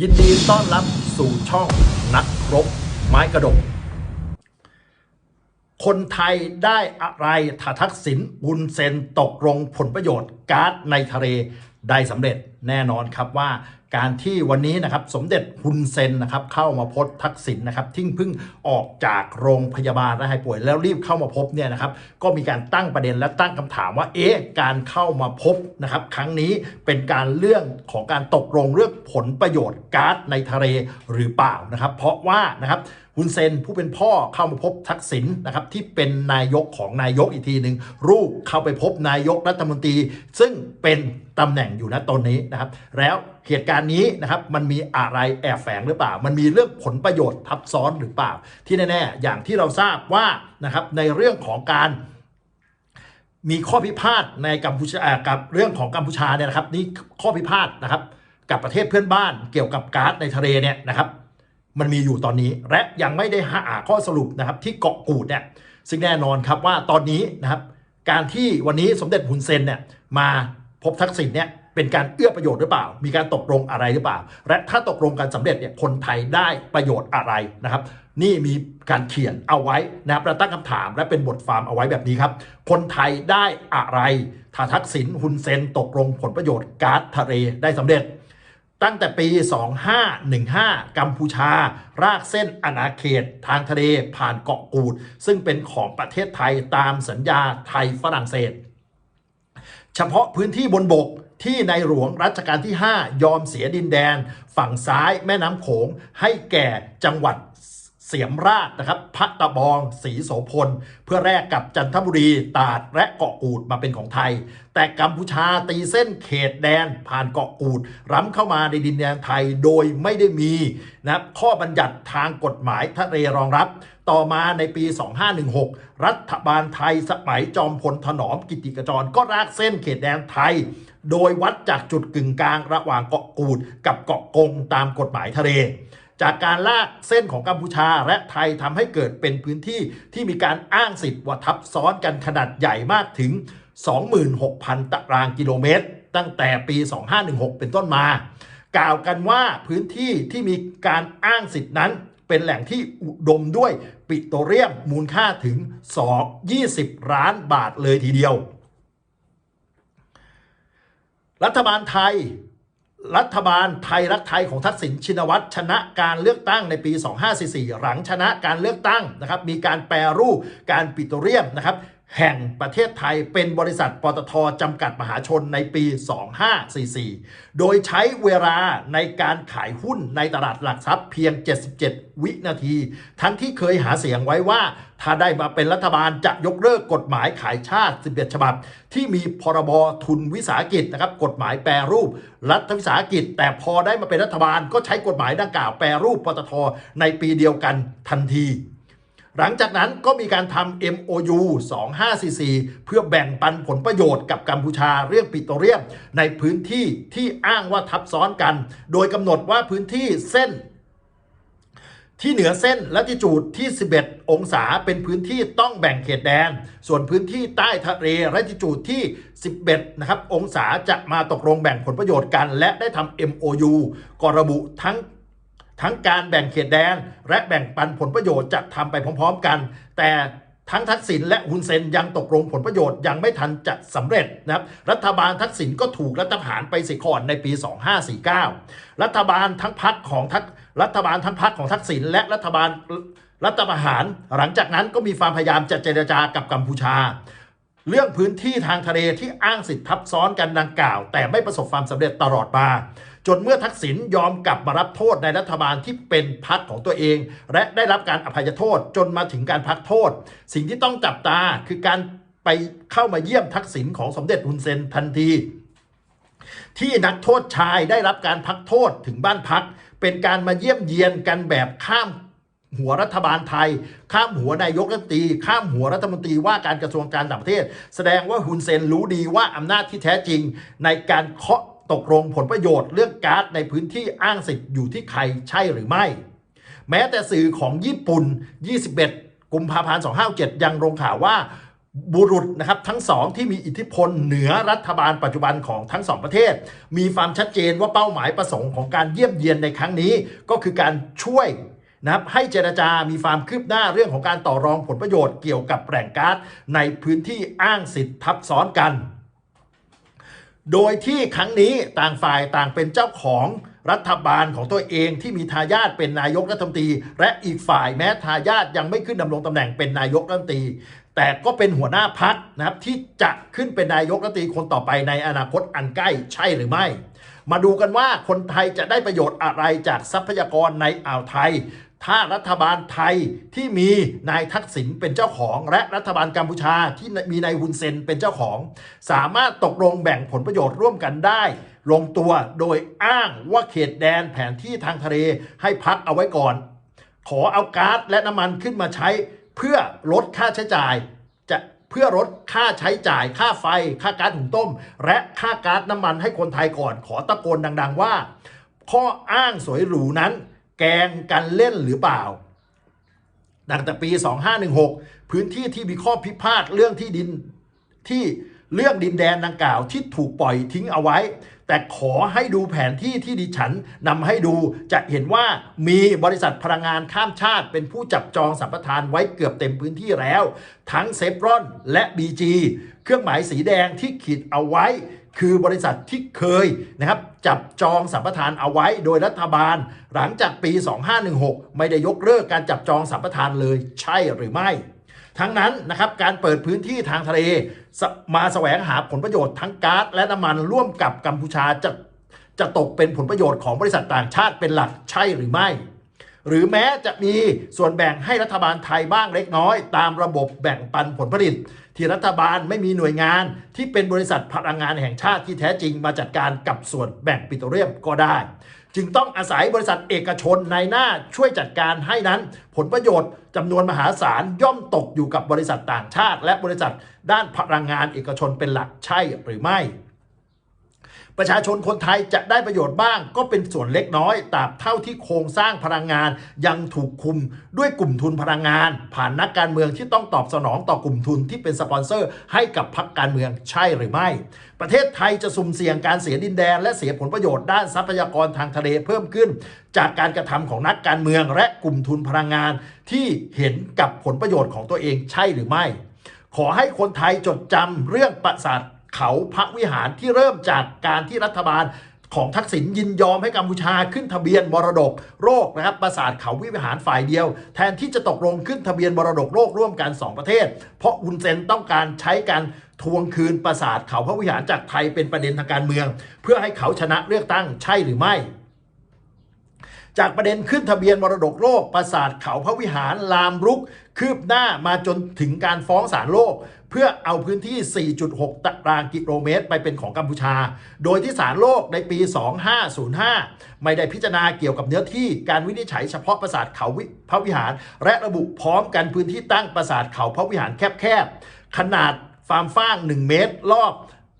ยินดีต้อนรับสู่ช่องนักรบไม้กระดก คนไทยได้อะไรถ้าทักษิณบุญเซนตกลงผลประโยชน์ก๊าซในทะเล ได้สำเร็จแน่นอนครับว่าการที่วันนี้นะครับสมเด็จฮุนเซนนะครับเข้ามาพบทักษิณนะครับที่เพิ่งออกจากโรงพยาบาลและหายป่วยแล้วรีบเข้ามาพบเนี่ยนะครับก็มีการตั้งประเด็นและตั้งคำถามว่าเอ๊ะการเข้ามาพบนะครับครั้งนี้เป็นการเรื่องของการตกลงเรื่องผลประโยชน์ก๊าซในทะเลหรือเปล่านะครับ เพราะว่านะครับ ฮุนเซนผู้เป็นพ่อเข้ามาพบทักษิณนะครับที่เป็นนายกของนายกอีกทีหนึ่งลูกเข้าไปพบนายกรัฐมนตรี ซึ่งเป็นตำแหน่งอยู่ณตอนนี้นะครับ แล้วเหตุการณ์นี้นะครับมันมีอะไรแอบแฝงหรือเปล่า มันมีเรื่องผลประโยชน์ทับซ้อนหรือเปล่า ที่แน่ๆอย่างที่เราทราบว่านะครับในเรื่องของการมีข้อพิพาทในกัมพูชาอ่ากับเรื่องของกัมพูชาเนี่ยนะครับนี่ข้อพิพาทนะครับกับประเทศเพื่อนบ้านเกี่ยวกับก๊าซในทะเลเนี่ยนะครับ มันมีอยู่ตอนนี้ และยังไม่ได้หาข้อสรุปนะครับที่เกาะกูดเนี่ยซึ่งแน่นอนครับว่าตอนนี้นะครับการที่วันนี้สมเด็จฮุนเซนเนี่ยมาพบทักษิณเนี่ยเป็นการเอื้อประโยชน์หรือเปล่า มีการตกลงอะไรหรือเปล่า และถ้าตกลงกันสำเร็จเนี่ยคนไทยได้ประโยชน์อะไรนะครับ นี่มีการเขียนเอาไว้นะครับและตั้งคำถามและเป็นบทความเอาไว้แบบนี้ครับ คนไทยได้อะไรถ้าทักษิณฮุนเซนตกลงผลประโยชน์กาซทะเลได้สำเร็จ ตั้งแต่ปี 2515 กัมพูชา รากเส้นอาณาเขต ทางทะเลผ่านเกาะกูด ซึ่งเป็นของประเทศไทยตามสัญญาไทยฝรั่งเศส เฉพาะพื้นที่บนบกที่ในหลวงรัชกาลที่ 5 ยอมเสียดินแดน ฝั่งซ้ายแม่น้ำโขงให้แก่จังหวัด เสียมราชนะครับพัตะบองศรีโสพล เพื่อแลกกับจันทบุรี ตาดและเกาะกูดมาเป็นของไทย แต่กัมพูชาตีเส้นเขตแดนผ่านเกาะกูดล้ำเข้ามาในดินแดนไทยโดยไม่ได้มีนะครับข้อบัญญัติทางกฎหมายทะเลรองรับ ต่อมาในปี 2516 รัฐบาลไทยสมัยจอมพลถนอมกิติกจรก็รากเส้นเขตแดนไทย โดยวัดจากจุดกึ่งกลางระหว่างเกาะกูดกับเกาะกงตามกฎหมายทะเล จากการลากเส้นของกัมพูชาและไทยทำให้เกิดเป็นพื้นที่ที่มีการอ้างสิทธิ์ว่าทับซ้อนกันขนาดใหญ่มากถึง 26,000 ตารางกิโลเมตร ตั้งแต่ปี 2516 เป็นต้นมา กล่าวกันว่าพื้นที่ที่มีการอ้างสิทธินั้นเป็นแหล่งที่อุดมด้วยปิโตรเลียมมูลค่าถึง 2 20 ล้านบาทเลยทีเดียว รัฐบาลไทย รัฐบาลไทยรักไทยของทักษิณชินวัตรชนะการเลือกตั้งในปี 2544 หลังชนะการเลือกตั้งนะครับ มีการแปรรูปการปิโตรเลียมนะครับ แห่งประเทศไทยเป็นบริษัทปตทจำกัดมหาชนในปี 2544 โดยใช้เวลาในการขายหุ้นในตลาดหลักทรัพย์เพียง 77 วินาที ทั้งที่เคยหาเสียงไว้ว่า ถ้าได้มาเป็นรัฐบาลจะยกเลิกกฎหมายขายชาติ 11 ฉบับ ที่มีพรบทุนวิสาหกิจนะครับกฎหมายแปรรูป รัฐวิสาหกิจ แต่พอได้มาเป็นรัฐบาลก็ใช้กฎหมายดังกล่าวแปรรูปปตทในปีเดียวกันทันที หลังจากนั้นก็มีการทำ MOU 2544 เพื่อแบ่งปันผลประโยชน์กับกัมพูชาเรื่องปิโตรเลียม ในพื้นที่ที่อ้างว่าทับซ้อนกัน โดยกำหนดว่าพื้นที่เส้น ที่เหนือเส้นลัติจูดที่ 11 องศาเป็นพื้นที่ต้องแบ่งเขตแดน ส่วนพื้นที่ใต้ทะเลลัติจูดที่ 11 นะครับ องศาจะมาตกลงแบ่งผลประโยชน์กัน และได้ทำ MOU ก็ระบุทั้ง ทั้งการแบ่งเขตแดน และแบ่งปันผลประโยชน์จะทำไปพร้อม ๆ กัน แต่ทั้งทักษิณและฮุนเซนยังตกลงผลประโยชน์ยังไม่ทันจะสำเร็จนะครับรัฐบาลทักษิณก็ถูกรัฐประหารไปสียก่อนในปี 2549 รัฐบาลทั้งพักของทักรัฐบาลทั้งพักของทักษิณและรัฐบาลรัฐประหาร หลังจากนั้นก็มีความพยายามจะเจรจากับกัมพูชา เรื่องพื้นที่ทางทะเลที่อ้างสิทธิ์ทับซ้อนกันดังกล่าว แต่ไม่ประสบความสำเร็จตลอดมา จนเมื่อทักษิณยอมกลับมารับโทษในรัฐบาลที่เป็นพักของตัวเอง และได้รับการอภัยโทษจนมาถึงการพักโทษ สิ่งที่ต้องจับตาคือการไปเข้ามาเยี่ยมทักษิณของสมเด็จฮุนเซนทันทีที่นักโทษชายได้รับการพักโทษถึงบ้านพัก เป็นการมาเยี่ยมเยียนกันแบบข้ามหัวรัฐบาลไทย ข้ามหัวนายกรัฐมนตรีข้ามหัวรัฐมนตรีว่าการกระทรวงการต่างประเทศ แสดงว่าฮุนเซนรู้ดีว่าอำนาจที่แท้จริงในการเคาะ ตกลงผลประโยชน์เรื่องก๊าซในพื้นที่อ้างสิทธิ์อยู่ที่ใครใช่หรือไม่ แม้แต่สื่อของญี่ปุ่น 21 กุมภาพันธ์257 ยังลงข่าวว่าบุรุษนะครับทั้งสองที่มีอิทธิพลเหนือรัฐบาลปัจจุบันของทั้งสองประเทศ มีความชัดเจนว่าเป้าหมายประสงค์ของการเยี่ยมเยียนในครั้งนี้ ก็คือการช่วยนะครับให้เจรจามีความคืบหน้าเรื่องของการต่อรองผลประโยชน์เกี่ยวกับแหล่งก๊าซในพื้นที่อ้างสิทธิ์ทับซ้อนกัน โดยที่ครั้งนี้ต่างฝ่ายต่างเป็นเจ้าของรัฐบาลของตัวเองที่มีทายาทเป็นนายกรัฐมนตรี และอีกฝ่ายแม้ทายาทยังไม่ขึ้นดำรงตำแหน่งเป็นนายกรัฐมนตรี แต่ก็เป็นหัวหน้าพักนะครับที่จะขึ้นเป็นนายกรัฐมนตรีคนต่อไปในอนาคตอันใกล้ใช่หรือไม่ มาดูกันว่าคนไทยจะได้ประโยชน์อะไรจากทรัพยากรในอ่าวไทย ถ้ารัฐบาลไทยที่มีนายทักษิณเป็นเจ้าของ และรัฐบาลกัมพูชาที่มีนายฮุนเซนเป็นเจ้าของ สามารถตกลงแบ่งผลประโยชน์ร่วมกันได้ ลงตัวโดยอ้างว่าเขตแดนแผนที่ทางทะเลให้พักเอาไว้ก่อน ขอเอาก๊าซและน้ำมันขึ้นมาใช้ เพื่อลดค่าใช้จ่าย จะเพื่อลดค่าใช้จ่ายค่าไฟ ค่าก๊าซหุงต้ม และค่าก๊าซน้ำมันให้คนไทยก่อน ขอตะโกนดัง ๆ ว่า ข้ออ้างสวยหรูนั้น แกงกันเล่นหรือเปล่าตั้งแต่ปี 2516 พื้นที่ที่มีข้อพิพาทเรื่องที่ดินที่เรื่องดินแดนดังกล่าวที่ถูกปล่อยทิ้งเอาไว้ แต่ขอให้ดูแผนที่ที่ดิฉันนำให้ดูจะเห็นว่ามีบริษัทพลังงานข้ามชาติ เป็นผู้จับจองสัมปทานไว้เกือบเต็มพื้นที่แล้ว ทั้งเซฟรอนและ BG เครื่องหมายสีแดงที่ขีดเอาไว้ คือบริษัทที่เคยนะครับจับจองสัมปทานเอาไว้โดยรัฐบาล หลังจากปี 2516 ไม่ได้ยกเลิกการจับจองสัมปทานเลยใช่หรือไม่ ทั้งนั้นนะครับการเปิดพื้นที่ทางทะเล มาแสวงหาผลประโยชน์ทั้งก๊าซและน้ำมันร่วมกับกัมพูชาจะจะตกเป็นผลประโยชน์ของบริษัทต่างชาติเป็นหลักใช่หรือไม่ หรือแม้จะมีส่วนแบ่งให้รัฐบาลไทยบ้างเล็กน้อย ตามระบบแบ่งปันผลผลิต ที่รัฐบาลไม่มีหน่วยงาน ที่เป็นบริษัทพลังงานแห่งชาติที่แท้จริงมาจัดการกับส่วนแบ่งปิโตรเลียมก็ได้ จึงต้องอาศัยบริษัทเอกชนในหน้าช่วยจัดการให้นั้น ผลประโยชน์จำนวนมหาศาลย่อมตกอยู่กับบริษัทต่างชาติ และบริษัทด้านพลังงานเอกชนเป็นหลักใช่หรือไม่ ประชาชนคนไทยจะได้ประโยชน์บ้าง ก็เป็นส่วนเล็กน้อยตราบเท่าที่โครงสร้างพลังงาน ยังถูกคุมด้วยกลุ่มทุนพลังงาน ผ่านนักการเมืองที่ต้องตอบสนองต่อกลุ่มทุนที่เป็นสปอนเซอร์ ให้กับพรรคการเมืองใช่หรือไม่ ประเทศไทยจะสุ่มเสี่ยงการเสียดินแดน และเสียผลประโยชน์ด้านทรัพยากรทางทะเลเพิ่มขึ้น จากการกระทำของนักการเมืองและกลุ่มทุนพลังงาน ที่เห็นกับผลประโยชน์ของตัวเองใช่หรือไม่ ขอให้คนไทยจดจำเรื่องปราสาท เขาพระวิหารที่เริ่มจากการที่รัฐบาลของทักษิณยินยอมให้กัมพูชาขึ้นทะเบียนมรดกโลกนะครับปราสาทเขาวิหารฝ่ายเดียว แทนที่จะตกลงขึ้นทะเบียนมรดกโลกร่วมกัน 2 ประเทศ เพราะอุนเซนต้องการใช้การทวงคืนปราสาทเขาพระวิหารจากไทยเป็นประเด็นทางการเมือง เพื่อให้เขาชนะเลือกตั้งใช่หรือไม่ จากประเด็นขึ้นทะเบียนมรดกโลกปราสาทเขาพระวิหารลามรุก คืบหน้ามาจนถึงการฟ้องศาลโลก เพื่อเอาพื้นที่ 4.6 ตารางกิโลเมตร ไปเป็นของกัมพูชา โดยที่ศาลโลกในปี 2505 ไม่ได้พิจารณาเกี่ยวกับเนื้อที่การวินิจฉัยเฉพาะปราสาทเขาพระวิหาร และระบุพร้อมกันพื้นที่ตั้งปราสาทเขาพระวิหารแคบๆขนาดฟาร์มฟ้าง 1 เมตร รอบ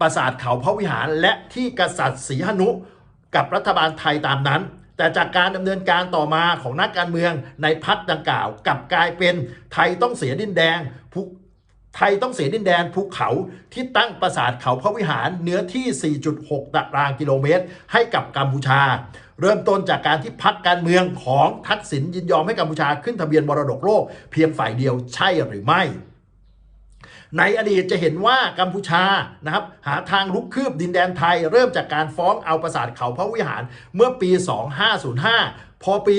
ปราสาทเขาพระวิหารและที่กษัตริย์ศรีหนุ กับรัฐบาลไทยตามนั้น แต่จากการดำเนินการต่อมาของนักการเมืองในพักดังกล่าวกลับกลายเป็นไทยต้องเสียดินแดงภูไทยต้องเสียดินแดนภูเขาที่ตั้งปราสาทเขาพระวิหารเนื้อที่ 4.6 ตารางกิโลเมตร ให้กับกัมพูชา เริ่มต้นจากการที่พักการเมืองของทักษิณยินยอมให้กัมพูชาขึ้นทะเบียนมรดกโลก เพียงฝ่ายเดียวใช่หรือไม่ ในอดีตจะเห็นว่ากัมพูชานะครับหาทางลุกคืบดินแดนไทย เริ่มจากการฟ้องเอาปราสาทเขาพระวิหารเมื่อปี 2505พอปี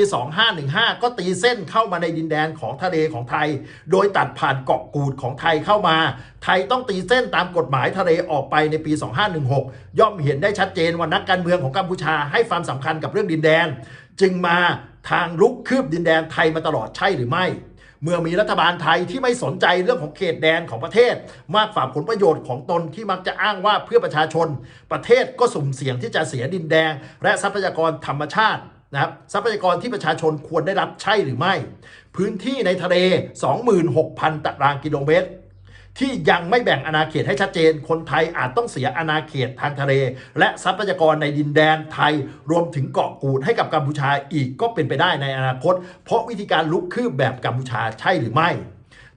2515 ก็ตีเส้นเข้ามาในดินแดนของทะเลของไทย โดยตัดผ่านเกาะกูดของไทยเข้ามา ไทยต้องตีเส้นตามกฎหมายทะเลออกไปในปี 2516 ย่อมเห็นได้ชัดเจนว่านักการเมืองของกัมพูชาให้ความสำคัญกับเรื่องดินแดน จึงมาทางลุกคืบดินแดนไทยมาตลอดใช่หรือไม่ เมื่อมีรัฐบาลไทยที่ไม่สนใจเรื่องของเขตแดนของประเทศ มากฝ่าผลประโยชน์ของตนที่มักจะอ้างว่าเพื่อประชาชน ประเทศก็สุ่มเสี่ยงที่จะเสียดินแดง และทรัพยากรธรรมชาตินะครับทรัพยากรที่ประชาชนควรได้รับใช่หรือไม่ พื้นที่ในทะเล 26,000 ตารางกิโลเมตร ที่ยังไม่แบ่งอาณาเขตให้ชัดเจน คนไทยอาจต้องเสียอาณาเขตทางทะเล และทรัพยากรในดินแดนไทย รวมถึงเกาะกูดให้กับกัมพูชาอีกก็เป็นไปได้ในอนาคต เพราะวิธีการลุกคืบแบบกัมพูชาใช่หรือไม่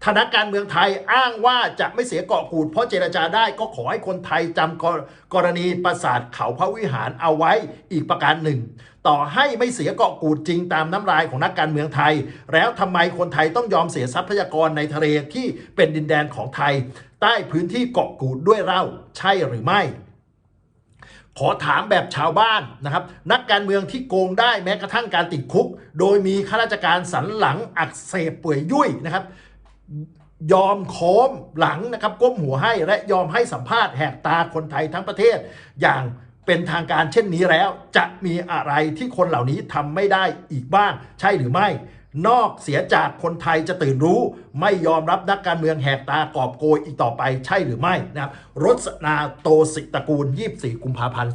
ถ้านักการเมืองไทยอ้างว่าจะไม่เสียเกาะกูด เพราะเจรจาได้ก็ขอให้คนไทยจำกรกรณีปราสาทเขาพระวิหารเอาไว้อีกประการหนึ่ง ต่อให้ไม่เสียเกาะกูดจริงตามน้ำลายของนักการเมืองไทย แล้วทำไมคนไทยต้องยอมเสียทรัพยากรในทะเลที่เป็นดินแดนของไทย ใต้พื้นที่เกาะกูดด้วยเล่าใช่หรือไม่ขอถามแบบชาวบ้านนะครับ นักการเมืองที่โกงได้แม้กระทั่งการติดคุก โดยมีข้าราชการสันหลังอักเสบเปื่อยยุ่ยนะครับ ยอมโค้มหลังนะครับก้มหัวให้และยอมให้สัมภาษณ์แหกตาคนไทยทั้งประเทศ อย่างเป็นทางการเช่นนี้แล้ว จะมีอะไรที่คนเหล่านี้ทำไม่ได้อีกบ้าง ใช่หรือไม่ นอกเสียจากคนไทยจะตื่นรู้ ไม่ยอมรับนักการเมืองแหกตากอบโกยอีกต่อไปใช่หรือไม่นะครับรสนาโตสิตระกูล 24 กุมภาพันธ์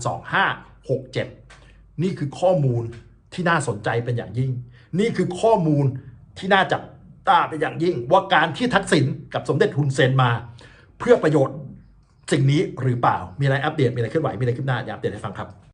2567 นี่คือข้อมูลที่น่าสนใจเป็นอย่างยิ่ง นี่คือข้อมูลที่น่าจับ ตาเป็นอย่างยิ่งว่าการที่ทักษิณกับสมเด็จฮุนเซนมา เพื่อประโยชน์สิ่งนี้หรือเปล่ามีอะไรอัปเดตมีอะไรเคลื่อนไหวมีอะไรขึ้นหน้าอย่าอัปเดตให้ฟังครับ